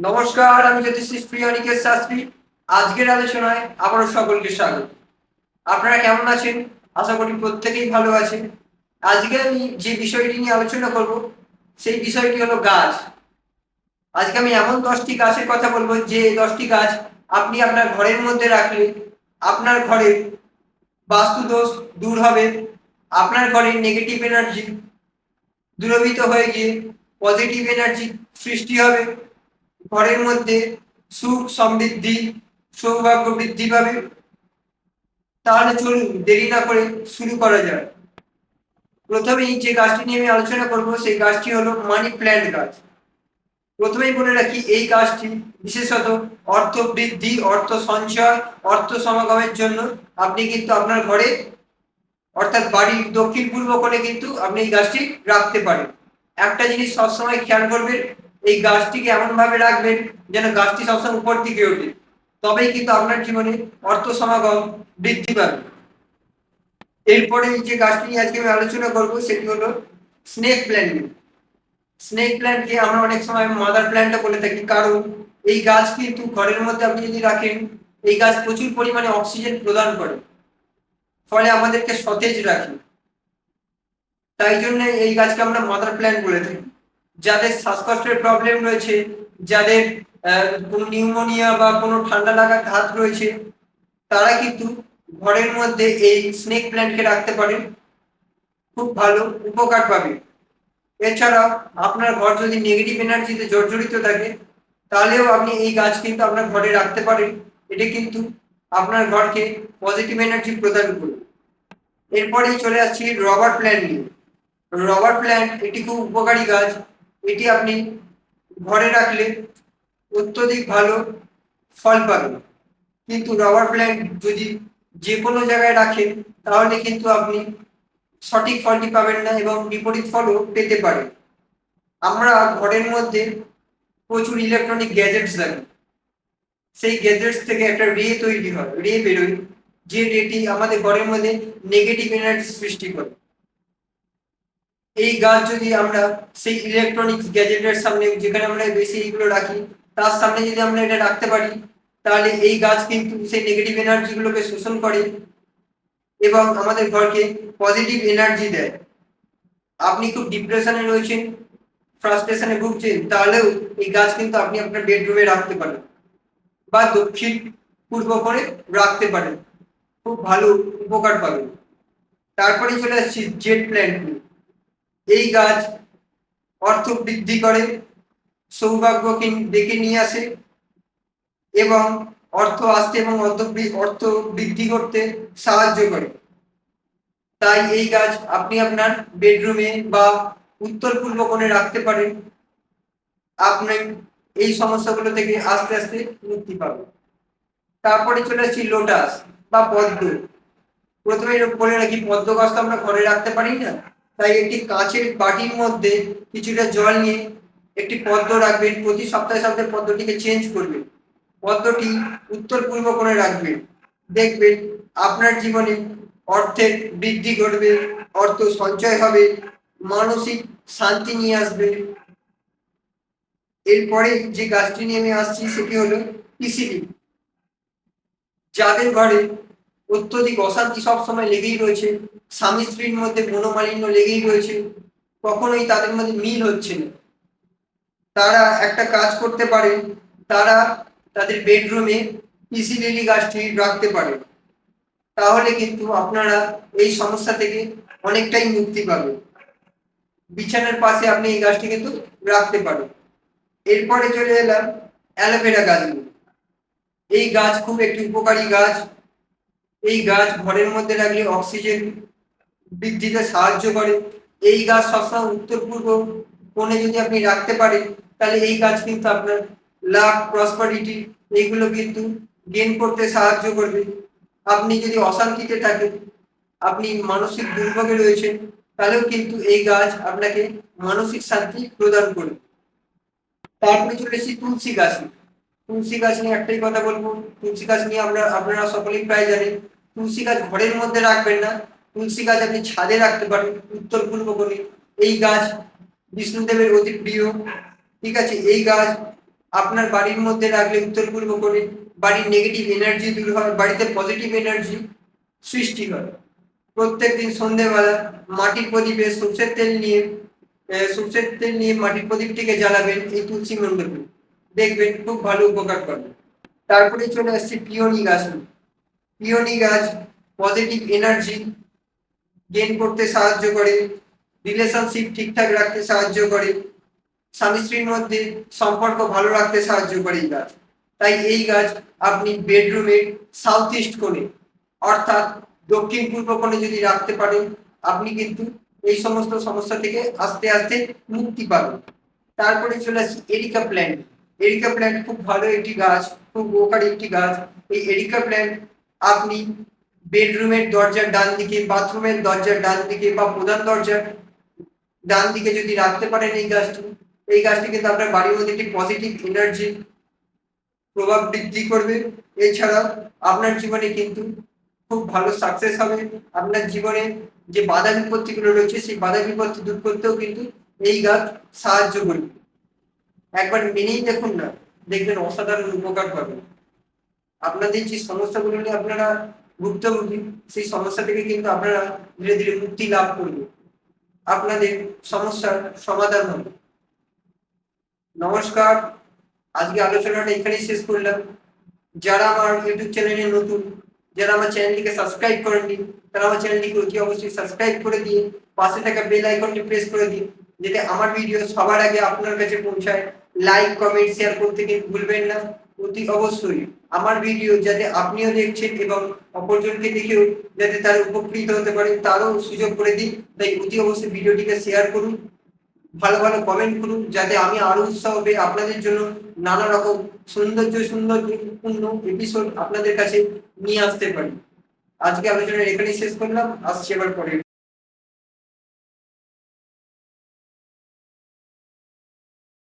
নমস্কার, আমি জ্যোতিষী প্রিয়নিকেশ শাস্ত্রী। আজকের আলোচনায় আবারও সকলকে স্বাগত। আপনারা কেমন আছেন? আশা করি প্রত্যেকেই ভালো আছেন। আজকে আমি যে বিষয়টি নিয়ে আলোচনা করব, সেই বিষয়টি হলো গাছ। আজকে আমি এমন দশটি গাছের কথা বলব, যে দশটি গাছ আপনি আপনার ঘরের মধ্যে রাখলে আপনার ঘরের বাস্তুদোষ দূর হবে, আপনার ঘরের নেগেটিভ এনার্জি দূরভূত হয়ে গিয়ে পজিটিভ এনার্জি সৃষ্টি হবে ঘরের মধ্যে সুখ সমৃদ্ধি, সৌভাগ্য বৃদ্ধি পাবে। তাহলে চলুন, দেরি না করে শুরু করা যায় প্রথমেই যে গাছটি নিয়ে আমি আলোচনা করব, সেই গাছটি হলো মানি প্ল্যান্ট গাছ প্রথমেই বলে রাখি, এই গাছটি বিশেষত অর্থ বৃদ্ধি, অর্থ সঞ্চয়, অর্থ সমাগমের জন্য আপনি কিন্তু আপনার ঘরে, অর্থাৎ বাড়ির দক্ষিণ পূর্ব কোণে কিন্তু আপনি এই গাছটি রাখতে পারেন। একটা জিনিস সবসময় খেয়াল করবেন এই গাছটিকে এমন ভাবে রাখবেন যেন গাছটি সবসময় উপর দিকে ওঠে। তবেই কিন্তু আপনার জীবনে অর্থ সমাগম বৃদ্ধি পাবে। এরপরে যে গাছটি নিয়ে আজকে আমি আলোচনা করব, সেটি হলো স্নেক প্ল্যান্ট স্নেক প্ল্যান্টকে আমরা অনেক সময় মাদার প্ল্যান্টও বলে থাকি, কারণ এই গাছ কিন্তু ঘরের মধ্যে আপনি যদি রাখেন, এই গাছ প্রচুর পরিমাণে অক্সিজেন প্রদান করে। ফলে আমাদেরকে সতেজ রাখে। তাই জন্য এই গাছকে আমরা মাদার প্ল্যান্ট বলে থাকি। যাদের শ্বাসকষ্টের প্রবলেম রয়েছে, যাদের কোনো নিউমোনিয়া বা কোনো ঠান্ডা লাগার ঘাত রয়েছে, তারা কিন্তু ঘরের মধ্যে এই স্নেক প্ল্যান্টকে রাখতে পারেন। খুব ভালো উপকার পাবে। এছাড়াও আপনার ঘর যদি নেগেটিভ এনার্জিতে জর্জরিত থাকে, তাহলেও আপনি এই গাছ কিন্তু আপনার ঘরে রাখতে পারেন। এটি কিন্তু আপনার ঘরকে পজিটিভ এনার্জি প্রদান করবে। এরপরেই চলে আসছি রবার প্ল্যান্ট নিয়ে। রবার প্ল্যান্ট এটি খুব উপকারী গাছ। এটি আপনি ঘরে রাখলে অত্যধিক ভালো ফল পাবেন। কিন্তু রবার প্ল্যান্ট যদি যে কোনো জায়গায় রাখেন, তাহলে কিন্তু আপনি সঠিক ফলটি পাবেন না এবং বিপরীত ফলও পেতে পারেন। আমরা ঘরের মধ্যে প্রচুর ইলেকট্রনিক গ্যাজেটস রাখি সেই গ্যাজেটস থেকে একটা রে তৈরি হয় রে বেরোয়, যে রেটি আমাদের ঘরের মধ্যে নেগেটিভ এনার্জি সৃষ্টি করে। এই গাছ যদি আমরা সেই ইলেকট্রনিক্স গ্যাজেটের সামনে, যেখানে আমরা বেশি এইগুলো রাখি, তার সামনে যদি আমরা এটা রাখতে পারি, তাহলে এই গাছ কিন্তু সেই নেগেটিভ এনার্জি গুলোকে শোষণ করে এবং আমাদের ঘরকে পজিটিভ এনার্জি দেয়। আপনি খুব ডিপ্রেশনে রয়েছেন ফ্রাস্ট্রেশনে ভুগছেন, তাহলেও এই গাছ কিন্তু আপনি আপনার বেডরুমে রাখতে পারেন বা দক্ষিণ, পূর্ব করে রাখতে পারেন। খুব ভালো উপকার পাবেন। তারপরে চলে আসছি জেট প্ল্যান্ট এই গাছ অর্থ বৃদ্ধি করে সৌভাগ্যকে ডেকে নিয়ে আসে এবং অর্থ আসতে এবং অর্থ বৃদ্ধি করতে সাহায্য করে। তাই এই গাছ আপনি আপনার বেডরুমে বা উত্তর পূর্ব কোণে রাখতে পারেন। আপনি এই সমস্যাগুলো থেকে আস্তে আস্তে মুক্তি পাবেন। তারপরে চলে আসছি লোটাস বা পদ্ম। প্রথমে বলে রাখি, পদ্ম গাছ তো আমরা ঘরে রাখতে পারি না। তাই একটি কাঁচের বাটির মধ্যে কিছুটা জল নিয়ে একটি পদ্ম রাখবেন, প্রতি সপ্তাহে সপ্তাহে পদ্মটিকে চেঞ্জ করবেন। পদ্মটি উত্তর পূর্ব কোণে রাখবেন। দেখবেন আপনার জীবনে অর্থের বৃদ্ধি ঘটবে, অর্থ সঞ্চয় হবে, মানসিক শান্তি নিয়ে আসবে। এরপরে যে গাছটি নিয়ে আমি আসছি সেটি হলো পিসিবি যাদের ঘরে অত্যধিক অশান্তি সবসময় লেগেই রয়েছে। স্বামী স্ত্রীর মধ্যে মনোমালিন্য লেগেই রয়েছে। কখনোই তাদের মধ্যে মিল হচ্ছে না। তারা একটা কাজ করতে পারে, তারা তাদের বেডরুমে পিসি লিলি গাছটি রাখতে পারে। তাহলে কিন্তু আপনারা এই সমস্যা থেকে অনেকটাই মুক্তি পাবেন। বিছানার পাশে আপনি এই গাছটি কিন্তু রাখতে পারেন। এরপরে চলে এলাম অ্যালোভেরা গাছ এই গাছ খুব একটি উপকারী গাছ। এই গাছ ঘরের মধ্যে রাখলে অক্সিজেন বৃদ্ধিতে সাহায্য করে। এই গাছ সবসময় উত্তর পূর্ব কোণে যদি আপনি রাখতে পারেন, তাহলে এই গাছ কিন্তু আপনার লাভ প্রসপারিটি এইগুলো কিন্তু গেন করতে সাহায্য করবে। আপনি যদি অশান্তিতে থাকেন, আপনি মানসিক দুর্ভোগে রয়েছেন, তাহলেও কিন্তু এই গাছ আপনাকে মানসিক শান্তি প্রদান করবে। তারপরে চলে এসেছি তুলসী গাছ তুলসী গাছ নিয়ে একটাই কথা বলব। তুলসী গাছ নিয়ে আমরা, আপনারা সকলেই প্রায় জানেন তুলসী গাছ ঘরের মধ্যে রাখবেন না। তুলসী গাছ আপনি ছাদে রাখতে পারেন, উত্তর পূর্ব কোণে। এই গাছ বিষ্ণুদেবের অতি প্রিয়। ঠিক আছে, এই গাছ আপনার বাড়ির মধ্যে রাখলে উত্তর পূর্ব কোণে। বাড়ির নেগেটিভ এনার্জি দূর হয়, বাড়িতে পজিটিভ এনার্জি সৃষ্টি হয়। প্রত্যেকদিন সন্ধেবেলা মাটির প্রদীপে সর্ষের তেল নিয়ে সর্ষের তেল নিয়ে মাটির প্রদীপটিকে জ্বালাবেন এই তুলসী মণ্ডপে। দেখবেন খুব ভালো উপকার করবে তারপরে চলে আসছে পিওনি গাছ পিওনি গাছ পজিটিভ এনার্জি গেইন করতে সাহায্য করে রিলেশনশিপ ঠিকঠাক রাখতে সাহায্য করে, স্বামী স্ত্রীর মধ্যে সম্পর্ক ভালো রাখতে সাহায্য করে এই গাছ। তাই এই গাছ আপনি বেডরুমের সাউথ ইস্ট কোণে অর্থাৎ দক্ষিণ পূর্ব কোণে যদি রাখতে পারেন, আপনি কিন্তু এই সমস্ত সমস্যা থেকে আস্তে আস্তে মুক্তি পাবেন। তারপরে চলে আসছি এরিকা প্ল্যান্ট এরিকা প্ল্যান্ট খুব ভালো একটি গাছ, খুব উপকারী একটি গাছ। এই এরিকা প্ল্যান্ট আপনি বেডরুমের দরজার ডান দিকে, বাথরুমের দরজার ডান দিকে বা প্রধান দরজার ডান দিকে যদি রাখতে পারেন এই গাছটি এই গাছটি কিন্তু আপনার বাড়ির মধ্যে একটি পজিটিভ এনার্জি প্রভাব বৃদ্ধি করবে। এছাড়া আপনার জীবনে কিন্তু খুব ভালো সাকসেস হবে। আপনার জীবনে যে বাধা বিপত্তিগুলো রয়েছে, সেই বাধা বিপত্তি দূর করতেও কিন্তু এই গাছ সাহায্য করবে। একবার মেনেই দেখুন না, দেখবেন অসাধারণ উপকার পাবেন আপনাদের যে সমস্যাগুলো নিয়ে আপনারা ভুক্তভোগী সেই সমস্যা থেকে কিন্তু আপনারা ধীরে ধীরে মুক্তি লাভ করবে আপনাদের সমস্যার সমাধান হবে। নমস্কার। আজকে আলোচনাটা এখানেই শেষ করলাম। যারা আমার ইউটিউব চ্যানেলে নতুন, যারা আমার চ্যানেলটিকে সাবস্ক্রাইব করেননি, তারা আমার চ্যানেলটিকে অতি অবশ্যই সাবস্ক্রাইব করে দিয়ে পাশে থাকা বেল আইকনটি প্রেস করে দিন, যাতে আমার ভিডিও সবার আগে আপনার কাছে পৌঁছায়। লাইক, কমেন্ট শেয়ার করতে কিন্তু ভুলবেন না। অতি অবশ্যই আমার ভিডিও যাতে আপনিও দেখছেন এবং অপরজনকে দেখেও যাতে তার উপকৃত হতে পারে তারও সুযোগ করে দিন। তাই অতি অবশ্যই ভিডিওটিকে শেয়ার করুন, ভালো ভালো কমেন্ট করুন, যাতে আমি আরও উৎসাহ পেয়ে আপনাদের জন্য নানা রকম সৌন্দর্য সৌন্দর্যপূর্ণ এপিসোড আপনাদের কাছে নিয়ে আসতে পারি। আজকে আলোচনা এখানেই শেষ করলাম। আসছি এবার পরে